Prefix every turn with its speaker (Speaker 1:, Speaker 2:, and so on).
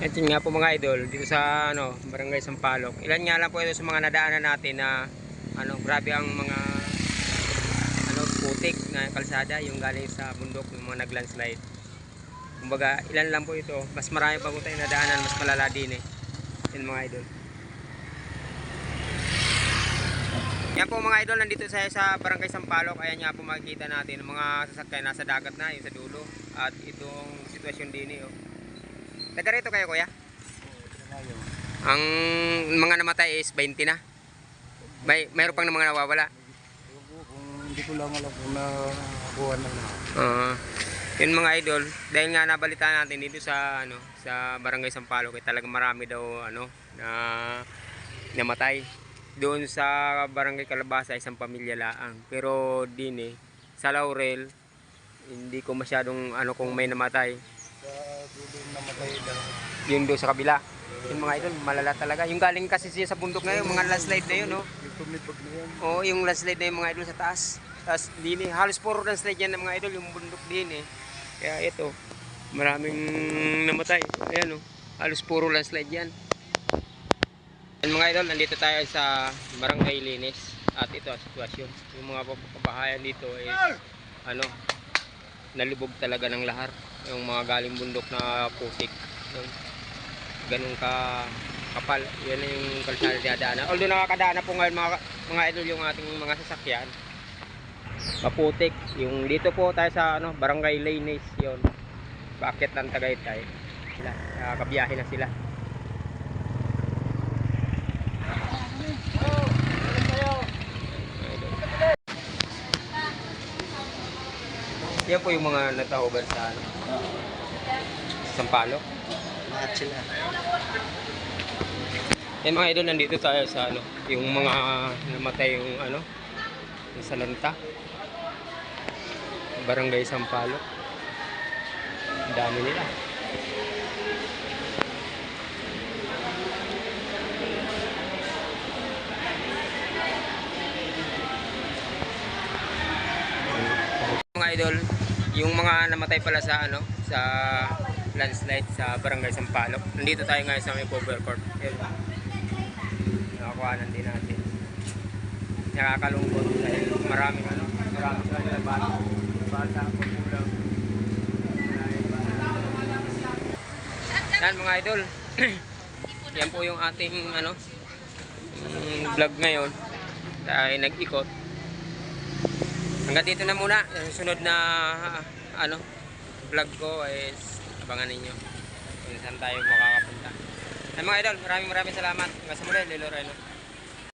Speaker 1: Ito nga po mga idol, dito sa ano, Barangay Sampaloc. Ilan nga lang po ito sa mga nadaanan natin na ano, grabe ang mga ano, putik na kalsada, yung galing sa bundok, yung mga naglandslide. Kumbaga, ilan lang po ito. Mas marami pa po tayong nadaanan, mas malala din eh. Yan mga idol. Yan po mga idol, nandito sa sa Barangay Sampaloc. Ayan nga po makikita natin mga sasakyan nasa dagat na, yung sa dulo. At itong sitwasyon din eh. Oh. Taga rito kayo kuya? Ang mga namatay is 20 na. May mayroon pang mga nawawala.
Speaker 2: Hindi ko lang alam kung nakakuha na na.
Speaker 1: Ah, yun mga idol, dahil nga nabalita natin dito sa ano sa Barangay Sampaloc, eh, talagang marami daw ano na namatay. Doon sa Barangay Calabasa isang pamilya laang. Pero din eh sa Laurel hindi ko masyadong ano kung may namatay.
Speaker 2: Sa dulo namatay daw.
Speaker 1: Yun doon sa kabila. Yung mga idol, malala talaga. Yung galing kasi siya sa bundok na yun, mga landslide na yun, no?
Speaker 2: Yung tumibag na yan.
Speaker 1: Oo, yung landslide na yung mga idol sa taas. Tapos din eh, halos puro landslide yan ng mga idol, yung bundok din eh. Kaya ito, maraming namatay. Ayan oh, halos puro landslide yan. Yan mga idol, nandito tayo sa Barangay Linis. At ito ang sitwasyon. Yung mga kabahayan dito is, ano, nalubog talaga ng lahar. Yung mga galing bundok na putik. Yung, ganun ka kapal. Yan yung kalsada na dadaanan. Although nakakadaan na po ngayon mga, mga idol yung ating mga sasakyan. Maputik. Yung dito po tayo sa ano, Barangay Linis yon. Bakit ng Tagaytay? Sila, nakakabiyahe na sila. Yan po yung mga natahugan sa ano, Sampaloc.
Speaker 2: Lahat sila.
Speaker 1: Yan mga idol, nandito tayo sa ano, yung mga namatay yung ano, yung sa lanta. Barangay Sampaloc. Ang dami nila. Idol, yung mga namatay pala sa ano, sa landslide sa Barangay Sampaloc. Nandito tayo ngayon sa may cover court. Yun. Nakakuhanan din natin. Nakakalungkot dahil maraming ano, maraming sila nila bata. Pagkulang. Yan mga idol. Yan po yung ating ano, vlog ngayon. Tayo nag-ikot. Hanggang dito na muna. Yung sunod na ano, vlog ko is abangan ninyo kung saan tayo makakapunta. Ay mga idol, maraming maraming salamat. Hanggang sa muli, Lilo Reno.